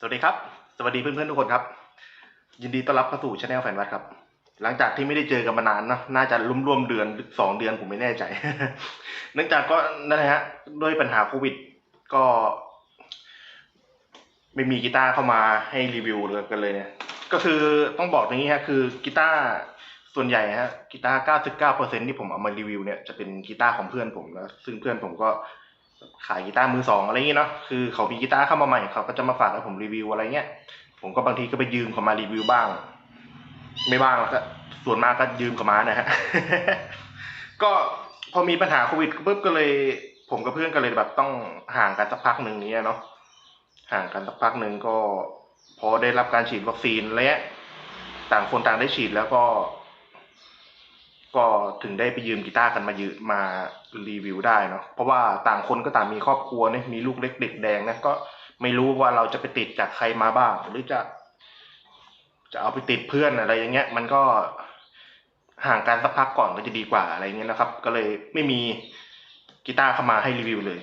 สวัสดีครับ สวัสดีเพื่อนๆทุกคนครับ ยินดีต้อนรับเข้าสู่ช anel แฟนวัดครับ หลังจากที่ไม่ได้เจอกันมานานเนะน่าจะร่วมๆเดือนสองเดือนผมไม่แน่ใจ เนื่องจากก็นั่นแหละฮะด้วยปัญหาโควิด ก็ ไม่มีกีตาร์เข้ามาให้รีวิวเลยกันเลยเนี่ยก็คือต้องบอกอย่างนี้ฮะคือกีตาร์ส่วนใหญ่ฮะกีตาร์99%ที่ผมเอามารีวิวเนี่ยจะเป็นกีตาร์ของเพื่อนผมนะซึ่งเพื่อนผมก็ ขายกีตาร์มือสองอะไรอย่างเงี้ยเนาะคือเขามีกีตาร์เข้ามาใหม่เขาก็จะมาฝากให้ผมรีวิวอะไรเงี้ย ผมก็บางทีก็ไปยืมเขามารีวิวบ้าง ไม่บ้างแล้วก็ส่วนมากก็ยืมเขามานะฮะก็พอมีปัญหาโควิดปุ๊บก็เลย ผมกับเพื่อนก็เลยแบบต้องห่างกันสักพักหนึ่งนี้เนาะห่างกันสักพักหนึ่งก็พอได้รับการฉีดวัคซีนแล้วต่างคนต่างได้ฉีดแล้วก็ ก็ถึงได้ไปยืมกีตาร์กันมายืมมารีวิวได้เนาะเพราะว่าต่างคนก็ต่างมีครอบครัวเนี่ยมีลูกเล็กเด็กแดงนะก็ไม่รู้ว่าเราจะไปติดจากใครมาบ้าง หรือจะจะเอาไปติดเพื่อนอะไรอย่างเงี้ย มันก็ห่างกันสักพักก่อนก็จะดีกว่าอะไรเงี้ยนะครับ ก็เลยไม่มีกีตาร์เข้ามาให้รีวิวเลย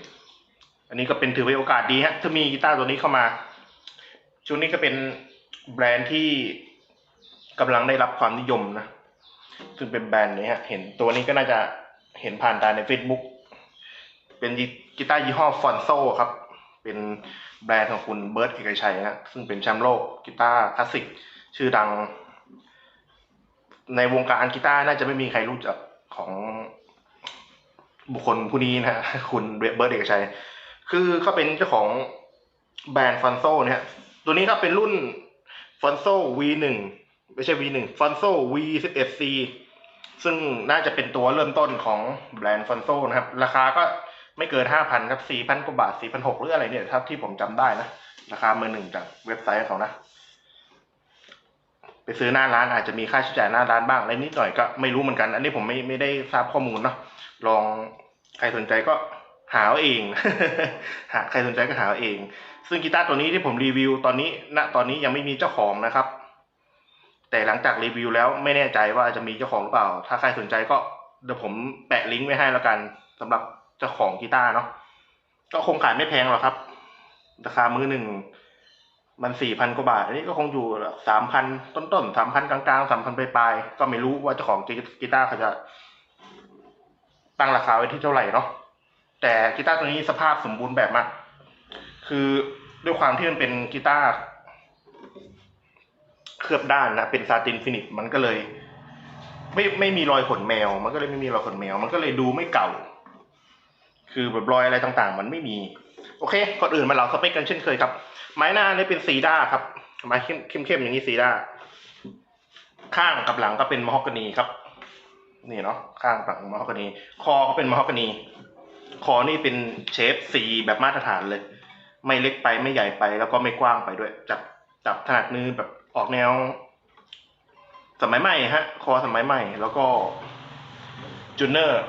อันนี้ก็เป็นถือเป็นโอกาสดีฮะถ้ามีกีตาร์ตัวนี้เข้ามาช่วงนี้ก็เป็นแบรนด์ที่กำลังได้รับความนิยมนะ ซึ่งเป็นแบรนด์นี้ฮะเห็นตัวนี้ก็น่าจะเห็นผ่านตาใน Facebook เป็นกีตาร์ยี่ห้อฟอนโซครับ เป็นแบรนด์ของคุณเบิร์ตเอกชัยนะซึ่งเป็นแชมป์โลกกีตาร์คลาสสิกชื่อดัง ในวงการกีตาร์น่าจะไม่มีใครรู้จักของบุคคลผู้นี้นะฮะคุณเบิร์ตเอกชัย คือเขาเป็นเจ้าของแบรนด์ฟอนโซเนี่ยฮะตัวนี้ก็เป็นรุ่นฟอนโซ V1 ไม่ใช่ V1 ฟอนโซ V11C ซึ่งน่าจะเป็นตัวเริ่มต้นของแบรนด์ฟอนโซนะครับ ราคาก็ไม่เกิน 5,000 ครับ 4,000 กว่าบาท 4,600 หรืออะไรเนี่ยถ้าที่ผมจำได้นะ ราคาเมือหนึ่งจากเว็บไซต์ของเขานะ ไปซื้อหน้าร้านอาจจะมีค่าใช้จ่ายหน้าร้านบ้างอะไรนิดหน่อยก็ไม่รู้เหมือนกัน อันนี้ผมไม่ไม่ได้ทราบข้อมูลเนาะลองใครสนใจก็หาเอาเองหาใครสนใจก็หาเอาเอง ซึ่งกีตาร์ตัวนี้ที่ผมรีวิวตอนนี้ณตอนนี้ยังไม่มีเจ้าของนะครับ แต่หลังจากรีวิวแล้วไม่แน่ใจว่าจะมีเจ้าของหรือเปล่า ถ้าใครสนใจก็เดี๋ยวผมแปะลิงก์ไว้ให้แล้วกันสำหรับเจ้าของกีตาร์เนาะก็คงขายไม่แพงหรอกครับ ราคามือหนึ่งมันสี่พันกว่าบาท อันนี้ก็คงอยู่สามพันต้นๆสามพันกลางๆสามพันปลายๆก็ไม่รู้ว่าเจ้าของกีตาร์เขาจะตั้งราคาไว้ที่เท่าไหร่เนาะแต่กีตาร์ตัวนี้สภาพสมบูรณ์แบบมาก คือด้วยความที่มันเป็นกีตาร์ เคลือบด้านนะเป็นซาตินฟินิชมันก็เลย ไม่ไม่มีรอยขนแมว มันก็เลยไม่มีรอยขนแมว มันก็เลยดูไม่เก่า คือแบบรอยอะไรต่างๆ มันไม่มี โอเคก่อนอื่นมาเราสเปคกันเช่นเคยครับ ไม้หน้านี่เป็นสีด้าครับไม้เข้มเข้มๆอย่างนี้สีด้าข้างกับหลังก็เป็นมะฮอกกานีครับ นี่เนาะข้างฝั่งมะฮอกกานี คอก็เป็นมะฮอกกานี คอนี่เป็นเชฟสีแบบมาตรฐานเลย ไม่เล็กไปไม่ใหญ่ไปแล้วก็ไม่กว้างไปด้วย จับจับถนัดมือแบบ ออกแนว สมัยใหม่ฮะ คอสมัยใหม่ แล้วก็จูเนอร์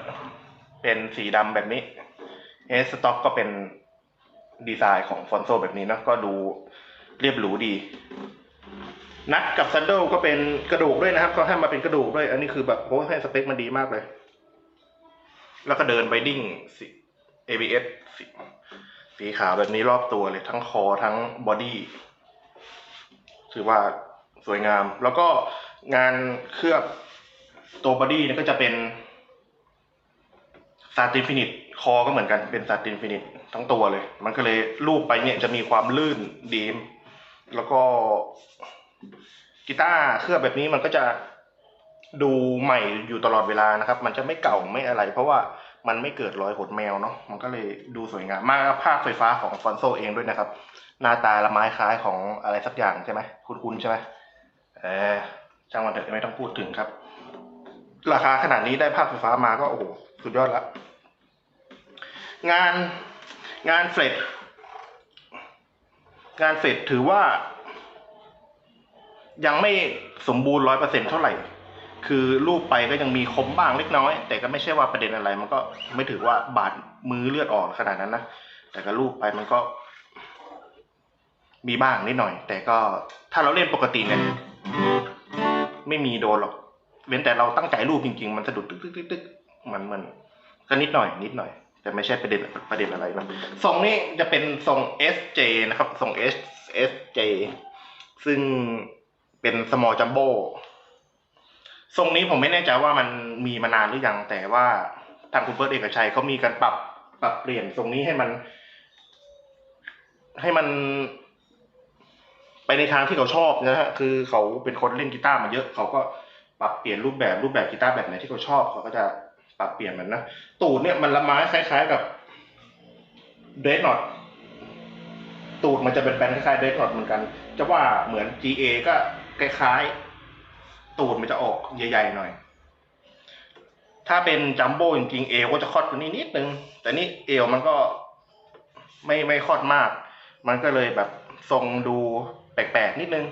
เป็นสีดำแบบนี้เอสต็อกก็เป็นดีไซน์ของฟอนโซแบบนี้นะก็ดูเรียบหรูดี นัดกับซันเดิลก็เป็นกระดูกด้วยนะครับ ก็ให้มาเป็นกระดูกด้วย อันนี้คือแบบโอ้ให้สเปคมันดีมากเลย แล้วก็เดินไบดิ้งสี ABS สีสีขาวแบบนี้รอบตัวเลยทั้งคอทั้งบอดี้ ถือว่าสวยงาม แล้วก็งานเคลือบตัวบอดี้เนี่ยก็จะเป็นซาตินฟินิชคอก็เหมือนกันเป็นซาตินฟินิชทั้งตัวเลย มันก็เลยรูปไปเนี่ยจะมีความลื่นดีม แล้วก็กีตาร์เคลือบแบบนี้มันก็จะดูใหม่อยู่ตลอดเวลานะครับ มันจะไม่เก่าไม่อะไร เพราะว่า มันไม่เกิดรอยหดแมวเนาะมันก็เลยดูสวยงามมากภาคไฟฟ้าของฟอนโซเองด้วยนะครับ หน้าตาละไม้คล้ายของอะไรสักอย่างใช่ไหมคุณๆใช่ไหมเออช่างมันเถอะไม่ต้องพูดถึงครับ ราคาขนาดนี้ได้ภาคไฟฟ้ามาก็โอ้โหสุดยอดละงานงานเฟลตงานเฟลตถือว่า ยังไม่สมบูรณ์ร้อยเปอร์เซ็นเท่าไหร่ คือรูปไปก็ยังมีคมบ้างเล็กน้อย แต่ก็ไม่ใช่ว่าประเด็นอะไร มันก็ไม่ถือว่าบาดมือเลือดออกขนาดนั้นนะแต่ก็รูปไปมันก็ มีบ้างนิดหน่อย แต่ก็ถ้าเราเล่นปกติเนี่ยไม่มีโดนหรอก เว้นแต่เราตั้งใจรูปจริง ๆ มันสะดุดตึกตึกตึกตึกมันมันก็นิดหน่อย นิดหน่อย แต่ไม่ใช่ประเด็นประเด็นอะไรนะทรงนี้จะเป็นทรง SJ นะครับทรง S SJ ซึ่งเป็น small jumbo ทรงนี้ผมไม่แน่ใจว่ามันมีมานานหรือยังแต่ว่าทางคุณเบิร์ตเอกชัยเขามีการปรับปรับเปลี่ยนทรงนี้ให้มัน ให้มันไปในทางที่เขาชอบนะฮะคือเขาเป็นคนเล่นกีตาร์มาเยอะ เขาก็ปรับเปลี่ยนรูปแบบรูปแบบกีตาร์แบบไหนที่เขาชอบเขาก็จะปรับเปลี่ยนมันนะตูดเนี่ยมันละไม้คล้าย ๆกับเดรสนอตตูดมันจะเป็นแบนคล้ายๆเดรสนอตเหมือนกัน จะว่าเหมือน GA ก็คล้ายๆ ตูดมันจะออกใหญ่ๆหน่อย ถ้าเป็นจัมโบ้จริงๆเอวก็จะคอดกว่านี้นิดนึง แต่นี่เอวมันก็ไม่ไม่คอดมาก มันก็เลยแบบทรงดูแปลกๆนิดนึง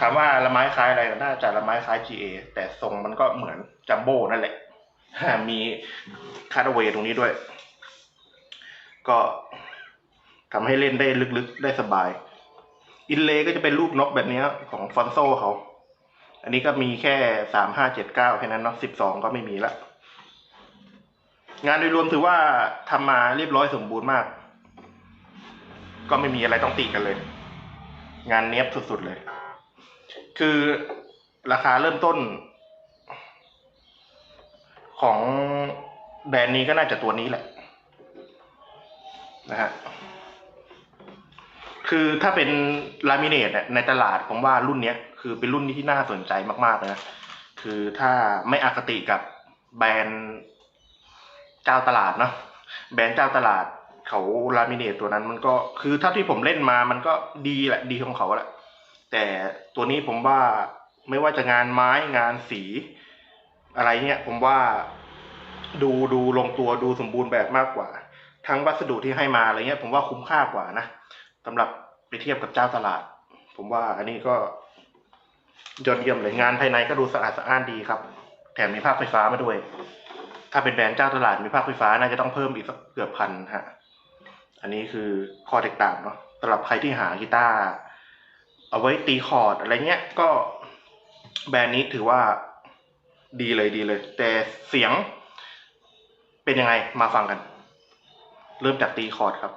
ถามว่าละไม้คล้ายอะไรก็น่าจะละไม้คล้าย GA แต่ทรงมันก็เหมือนจัมโบ้นั่นแหละ มีคาร์ดเวย์ตรงนี้ด้วย ก็ทำให้เล่นได้ลึกๆ ได้สบาย อินเลย์ก็จะเป็นรูปนกแบบนี้ของฟอนโซเขา อันนี้ก็มีแค่สามห้าเจ็ดเก้าแค่นั้นเนาะสิบสองก็ไม่มีละ งานโดยรวมถือว่าทำมาเรียบร้อยสมบูรณ์มาก ก็ไม่มีอะไรต้องติกันเลย งานเนี้ยบสุดๆเลย คือราคาเริ่มต้น ของแบรนด์นี้ก็น่าจะตัวนี้แหละ นะฮะ คือถ้าเป็นลามิเนตเนี่ยในตลาดผมว่ารุ่นเนี้ยคือเป็นรุ่นที่น่าสนใจมากๆเลยนะคือถ้าไม่อคติกับแบรนด์เจ้าตลาดเนาะแบรนด์เจ้าตลาดเขาลามิเนตตัวนั้นมันก็คือเท่าที่ผมเล่นมามันก็ดีแหละดีของเขาแหละแต่ตัวนี้ผมว่าไม่ว่าจะงานไม้งานสี อะไรเนี่ยผมว่าดูดูลงตัวดูสมบูรณ์แบบมากกว่า ทั้งวัสดุที่ให้มาอะไรเงี้ย ผมว่าคุ้มค่ากว่านะ สำหรับไปเทียบกับเจ้าตลาด ผมว่าอันนี้ก็ยอดเยี่ยมเลยงานภายในก็ดูสะอาดสะอ้านดีครับ แถมมีภาคไฟฟ้ามาด้วย ถ้าเป็นแบรนด์เจ้าตลาดมีภาคไฟฟ้าน่าจะต้องเพิ่มอีกสักเกือบพันฮะ อันนี้คือข้อแตกต่างเนาะสำหรับใครที่หากีตาร์เอาไว้ตีคอร์ดอะไรเงี้ยก็แบรนด์นี้ถือว่าดีเลยดีเลย แต่เสียงเป็นยังไงมาฟังกัน เริ่มจากตีคอร์ดครับ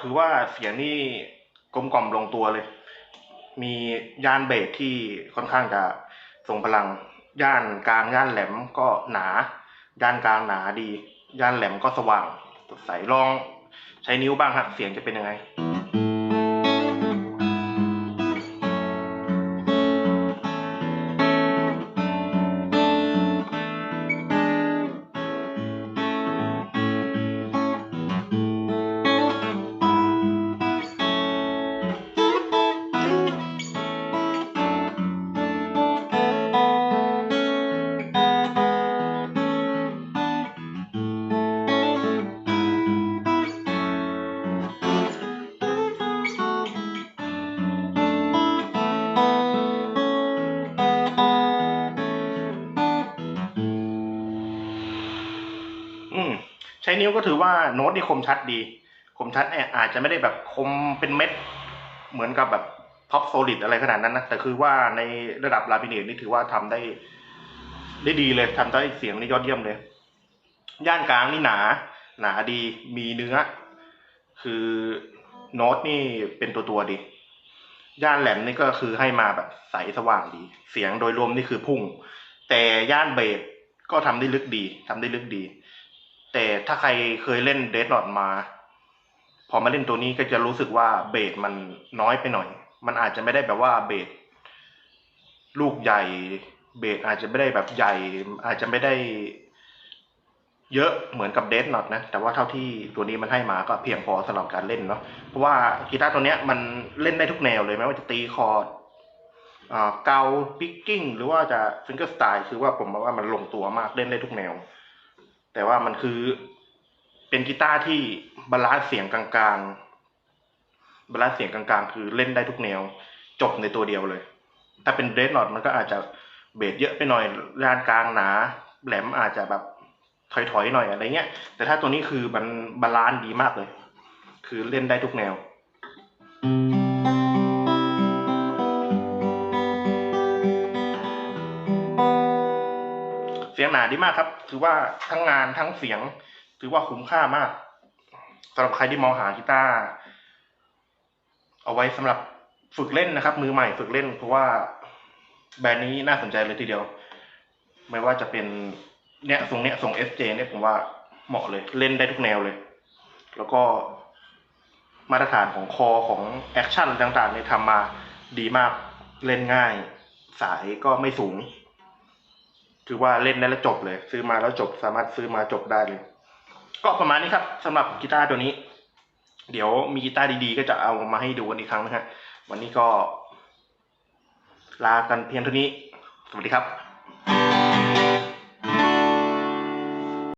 ถือว่าเสียงนี่กลมกล่อมลงตัวเลย มีย่านเบสที่ค่อนข้างจะทรงพลัง ย่านกลางย่านแหลมก็หนา ย่านกลางหนาดี ย่านแหลมก็สว่างสดใสลอง ใช้นิ้วบ้างฮะเสียงจะเป็นยังไง ใช้นิ้วก็ถือว่าโน้ตนี่คมชัดดี คมชัดเนี่ยอาจจะไม่ได้แบบคมเป็นเม็ด เหมือนกับแบบท็อปโซลิดอะไรขนาดนั้นนะแต่คือว่าในระดับลาบิเนตนี่ถือว่าทำได้ ได้ดีเลยทำได้เสียงนี่ยอดเยี่ยมเลย ย่านกลางนี่หนา หนาดีมีเนื้อ คือโน้ตนี่เป็นตัวตัวดีย่านแหลมนี่ก็คือให้มาแบบใสสว่างดี เสียงโดยรวมนี่คือพุ่ง แต่ย่านเบสก็ทำได้ลึกดีทำได้ลึกดี แต่ถ้าใครเคยเล่นเด d นอ t มา พอมาเล่นตัวนี้ก็จะรู้สึกว่าเบสมันน้อยไปหน่อย มันอาจจะไม่ได้แบบว่าเบสลูกใหญ่ เบสอาจจะไม่ได้แบบใหญ่ อาจจะไม่ได้ เยอะเหมือนกับเดสน็อตนะ แต่ว่าเท่าที่ตัวนี้มันให้มาก็เพียงพอสำหรับการเล่นเนาะเพราะว่ากีตาร์ตัวเนี้ยมันเล่นได้ทุกแนวเลยไม่ว่าจะตีคอร์ดเกาปิกกิ้งหรือว่าจะฟิงเกอร์สไตล์คือว่าผมมองว่ามันลงตัวมากเล่นได้ทุกแนว แต่ว่ามันคือเป็นกีตาร์ที่บาลานซ์เสียงกลางๆบาลานซ์เสียงกลางๆ คือเล่นได้ทุกแนว จบในตัวเดียวเลย ถ้าเป็นเดสน็อตมันก็อาจจะเบสเยอะไปหน่อยด้านกลางหนา แหลมอาจจะแบบถอยๆหน่อยอะไรเงี้ย แต่ถ้าตัวนี้คือมันบาลานซ์ดีมากเลย คือเล่นได้ทุกแนวเสี ดีมากครับ ถือว่าทั้งงานทั้งเสียง ถือว่าคุ้มค่ามากสำหรับใครที่มองหากีตาร์เอาไว้สำหรับฝึกเล่นนะครับ มือใหม่ฝึกเล่น เพราะว่าแบรนด์นี้น่าสนใจเลยทีเดียว ไม่ว่าจะเป็นเนี่ยทรงเนี้ยทรง SJ เนี่ยผมว่าเหมาะเลย เล่นได้ทุกแนวเลย แล้วก็มาตรฐานของคอของแอคชั่นต่างๆเนี่ยทำมาดีมากเล่นง่าย สายก็ไม่สูง ถือว่าเล่นได้แล้วจบเลย ซื้อมาแล้วจบสามารถซื้อมาจบได้เลย ก็ประมาณนี้ครับสำหรับกีตาร์ตัวนี้ เดี๋ยวมีกีตาร์ดีๆ ก็จะเอามาให้ดูกันอีกครั้งนะฮะวันนี้ก็ ลากันเพียงเท่านี้ สวัสดีครับ